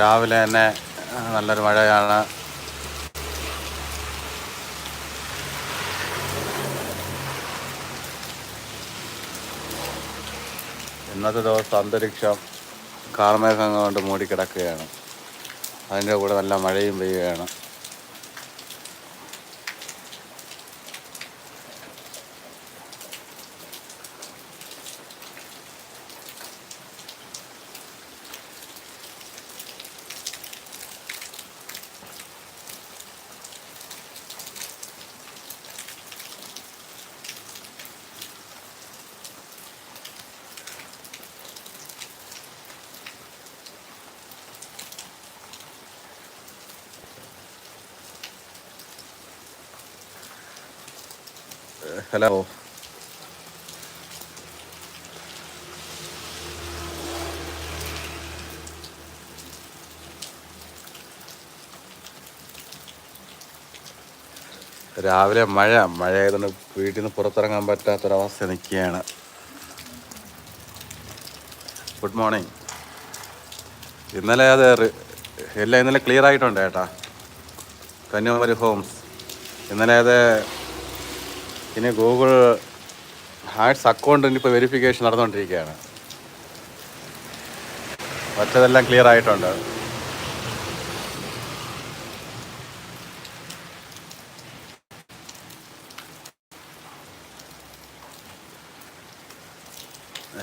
രാവിലെ തന്നെ നല്ലൊരു മഴയാണ്. ഇന്നത്തെ ദിവസം അന്തരീക്ഷം കാർമേഘങ്ങൾ കൊണ്ട് മൂടിക്കിടക്കുകയാണ്. അതിന്റെ കൂടെ നല്ല മഴയും പെയ്യുകയാണ്. ഹലോ. രാവിലെ മഴ മഴ ആയതുകൊണ്ട് വീട്ടിൽ നിന്ന് പുറത്തിറങ്ങാൻ പറ്റാത്തൊരവസ്ഥ നിൽക്കുകയാണ്. ഗുഡ് മോർണിംഗ് ഇന്നലെ അത് എല്ലാം ഇന്നലെ ക്ലിയർ ആയിട്ടുണ്ട് ഏട്ടാ കന്യാകുമാരി ഹോംസ് ഇന്നലെ അത് ഇനി ഗൂഗിൾ ഹാഡ്സ് അക്കൗണ്ടിന് ഇപ്പോൾ വെരിഫിക്കേഷൻ നടന്നുകൊണ്ടിരിക്കുകയാണ്. മറ്റതെല്ലാം ക്ലിയർ ആയിട്ടുണ്ട്.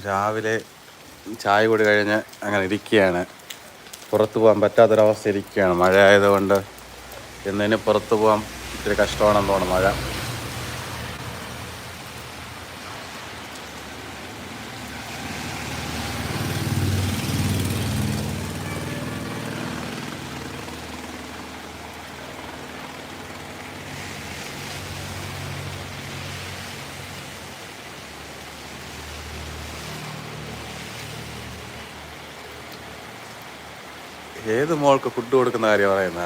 രാവിലെ ചായ കൂടി കഴിഞ്ഞ് അങ്ങനെ ഇരിക്കുകയാണ്. പുറത്തു പോകാൻ പറ്റാത്തൊരവസ്ഥ ഇരിക്കുകയാണ് മഴ ആയതുകൊണ്ട് ഇന്നിന് പുറത്ത് പോകാൻ ഇത്തിരി കഷ്ടമാണെന്ന് തോന്നുന്നു മഴ. ഏത് മോൾക്ക് ഫുഡ് കൊടുക്കുന്ന കാര്യം പറയുന്ന?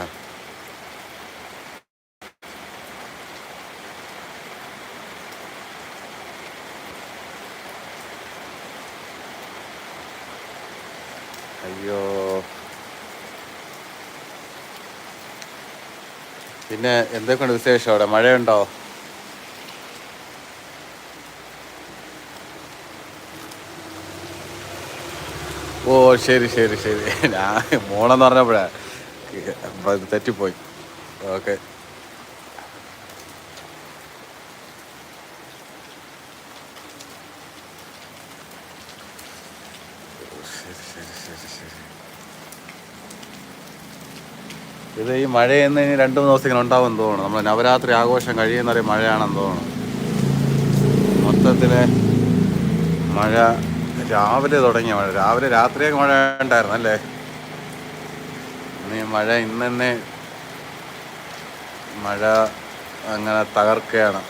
അയ്യോ. പിന്നെ എന്തൊക്കെയുണ്ട് വിശേഷം അവിടെ? മഴയുണ്ടോ? ഓ ശരി ശരി ശരി. ഞാൻ മോണെന്ന് പറഞ്ഞപ്പോഴാ. തെറ്റിപ്പോയി. ഓക്കെ. ഇത് ഈ മഴയെന്ന് ഇനി രണ്ട് മൂന്ന് ദിവസം ഇങ്ങനെ ഉണ്ടാവും തോന്നുന്നു. നമ്മൾ നവരാത്രി ആഘോഷം കഴിയുന്നവരെ മഴയാണെന്ന് തോന്നുന്നു. മൊത്തത്തിലെ മഴ രാവിലെ തുടങ്ങിയ മഴ. രാവിലെ രാത്രിയൊക്കെ മഴ ഉണ്ടായിരുന്നു അല്ലേ? ഇനി മഴ ഇന്ന് തന്നെ മഴ അങ്ങനെ തകർക്കുകയാണ്.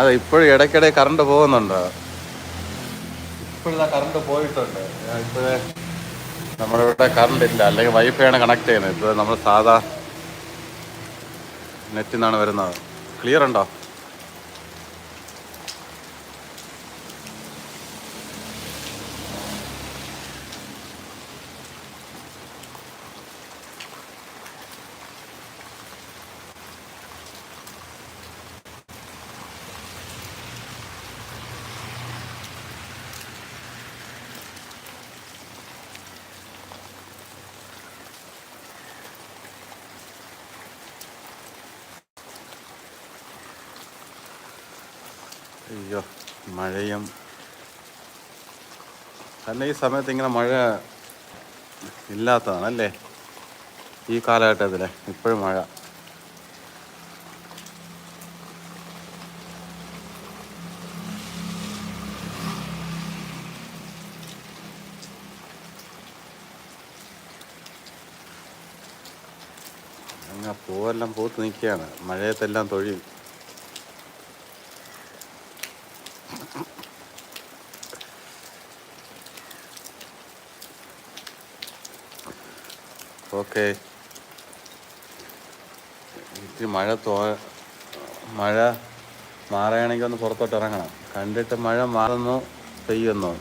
അതെ ഇപ്പോഴും ഇടയ്ക്കിടെ കറണ്ട് പോകുന്നുണ്ട്? ഇപ്പോഴാ കറണ്ട് പോയിട്ടുണ്ട്. ഇപ്പോഴേ നമ്മുടെ ഇവിടെ കറണ്ട് ഇല്ല. അല്ലെങ്കിൽ വൈഫൈയാണ് കണക്ട് ചെയ്യുന്നത്. ഇപ്പോൾ നമ്മൾ സാധാ നെറ്റിൽ നിന്നാണ് വരുന്നത്. ക്ലിയർ ഉണ്ടോ? അയ്യോ മഴയും. അല്ല ഈ സമയത്ത് ഇങ്ങനെ മഴ ഇല്ലാത്തതാണല്ലേ? ഈ കാലഘട്ടത്തിലെ ഇപ്പോഴും മഴ. അങ്ങ് പൂവെല്ലാം പൂത്ത് നിൽക്കുകയാണ്. മഴയത്തെല്ലാം തൊഴിൽ. ഓക്കെ. ഇത്തിരി മഴ തോ മഴ മാറുകയാണെങ്കിൽ ഒന്ന് പുറത്തോട്ട് ഇറങ്ങണം. കണ്ടിട്ട് മഴ മാറുന്നു പെയ്യുന്നു.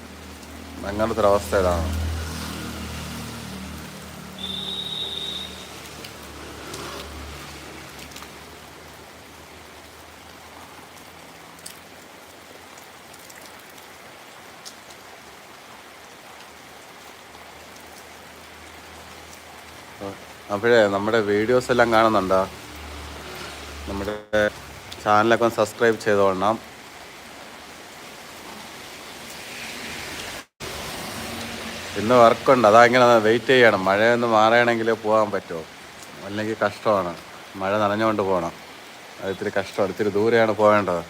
അങ്ങനത്തെ ഒരു അവസ്ഥയിലാണ് അപ്പോഴേ നമ്മുടെ വീഡിയോസ് എല്ലാം കാണുന്നുണ്ടോ? നമ്മുടെ ചാനലൊക്കെ ഒന്ന് സബ്സ്ക്രൈബ് ചെയ്തോളണം ഇന്ന് വർക്കുണ്ട് അതാ ഇങ്ങനെ വെയിറ്റ് ചെയ്യണം. മഴയൊന്ന് മാറുകയാണെങ്കിൽ പോകാൻ പറ്റുമോ അല്ലെങ്കിൽ കഷ്ടമാണ്. മഴ നനഞ്ഞുകൊണ്ട് പോകണം അത് ഇത്തിരി കഷ്ടമാണ്. ഇത്തിരി ദൂരെയാണ് പോകേണ്ടത്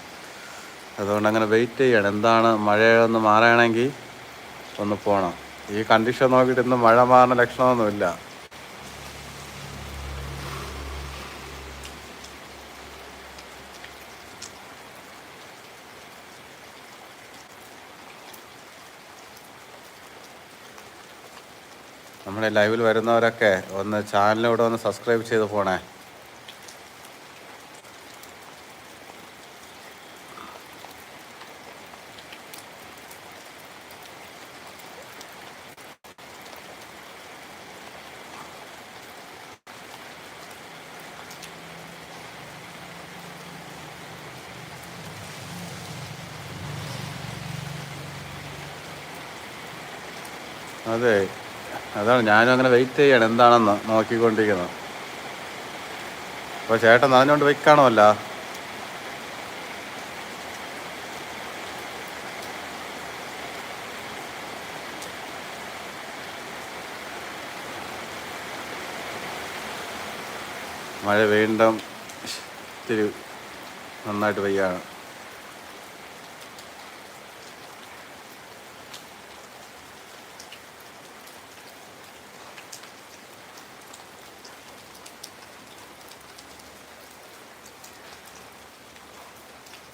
അതുകൊണ്ട് അങ്ങനെ വെയിറ്റ് ചെയ്യണം. എന്താണ് മഴയൊന്ന് മാറുകയാണെങ്കിൽ ഒന്ന് പോകണം ഈ കണ്ടീഷൻ നോക്കിയിട്ട് ഇന്ന് മഴ മാറുന്ന ലക്ഷണമൊന്നുമില്ല. നമ്മുടെ ലൈവിൽ വരുന്നവരൊക്കെ ഒന്ന് ചാനലിലൂടെ ഒന്ന് സബ്സ്ക്രൈബ് ചെയ്ത് പോണേ. അതെ. അതാണ് ഞാനും അങ്ങനെ വെയിറ്റ് ചെയ്യണം എന്താണെന്ന് നോക്കിക്കൊണ്ടിരിക്കുന്നത്. അപ്പോൾ ചേട്ടൻ നനഞ്ഞുകൊണ്ട് വെക്കാണമല്ല മഴ വീണ്ടും ഇത്തിരി നന്നായിട്ട് പെയ്യാണ്.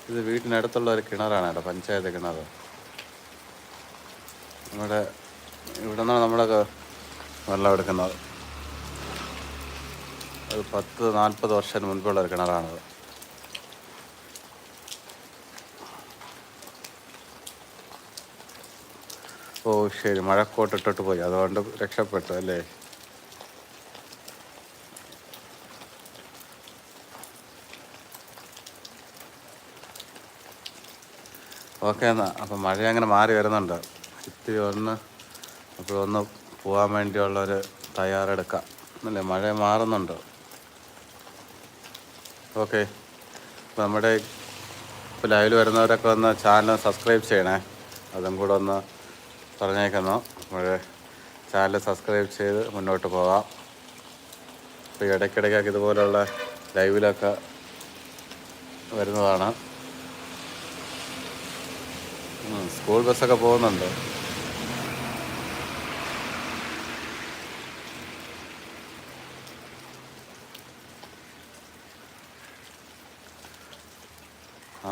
ഇത് വീട്ടിനടുത്തുള്ള ഒരു കിണറാണ് കേട്ടോ പഞ്ചായത്ത് കിണർ നമ്മുടെ ഇവിടെ നിന്നാണ് നമ്മളൊക്കെ വെള്ളം എടുക്കുന്നത്. അത് പത്ത് നാൽപ്പത് വർഷം മുൻപുള്ള ഒരു കിണറാണത് ഓ ശരി. മഴക്കോട്ട് ഇട്ടിട്ട് പോയി. അതുകൊണ്ട് രക്ഷപ്പെട്ടു അല്ലേ? ഓക്കെ എന്നാൽ അപ്പം മഴ അങ്ങനെ മാറി വരുന്നുണ്ട്. ഇത്തിരി ഒന്ന് അപ്പോൾ ഒന്ന് പോകാൻ വേണ്ടിയുള്ളൊരു തയ്യാറെടുക്കാം. അല്ലേ? മഴ മാറുന്നുണ്ട്. ഓക്കെ. അപ്പോൾ നമ്മുടെ ഇപ്പോൾ ലൈവിൽ വരുന്നവരൊക്കെ ഒന്ന് ചാനൽ സബ്സ്ക്രൈബ് ചെയ്യണേ. അതും കൂടെ ഒന്ന് പറഞ്ഞേക്കുന്നു. നമ്മൾ ചാനൽ സബ്സ്ക്രൈബ് ചെയ്ത് മുന്നോട്ട് പോകാം. ഇപ്പോൾ ഇടയ്ക്കിടയ്ക്കൊക്കെ ഇതുപോലുള്ള ലൈവിലൊക്കെ വരുന്നതാണ്. സ്കൂൾ ബസ്സൊക്കെ പോകുന്നുണ്ട്.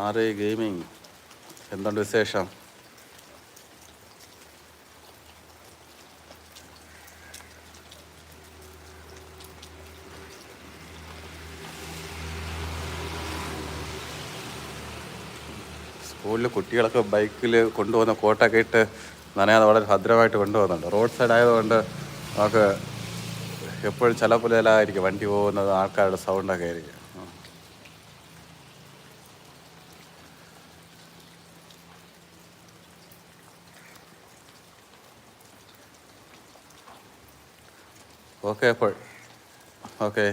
ആറ് ഗെയിമിംഗ് എന്തുണ്ട് വിശേഷം? സ്കൂളിൽ കുട്ടികളൊക്കെ ബൈക്കിൽ കൊണ്ടുപോകുന്ന കോട്ടൊക്കെ ഇട്ട് നനയാതെ വളരെ ഭദ്രമായിട്ട് കൊണ്ടുപോകുന്നുണ്ട്. റോഡ് സൈഡ് ആയതുകൊണ്ട് നമുക്ക് എപ്പോഴും ചില പുലയിലായിരിക്കും വണ്ടി പോകുന്നത് ആൾക്കാരുടെ സൗണ്ടൊക്കെ ആയിരിക്കും. ഓക്കെ അപ്പോൾ. ഓക്കെ.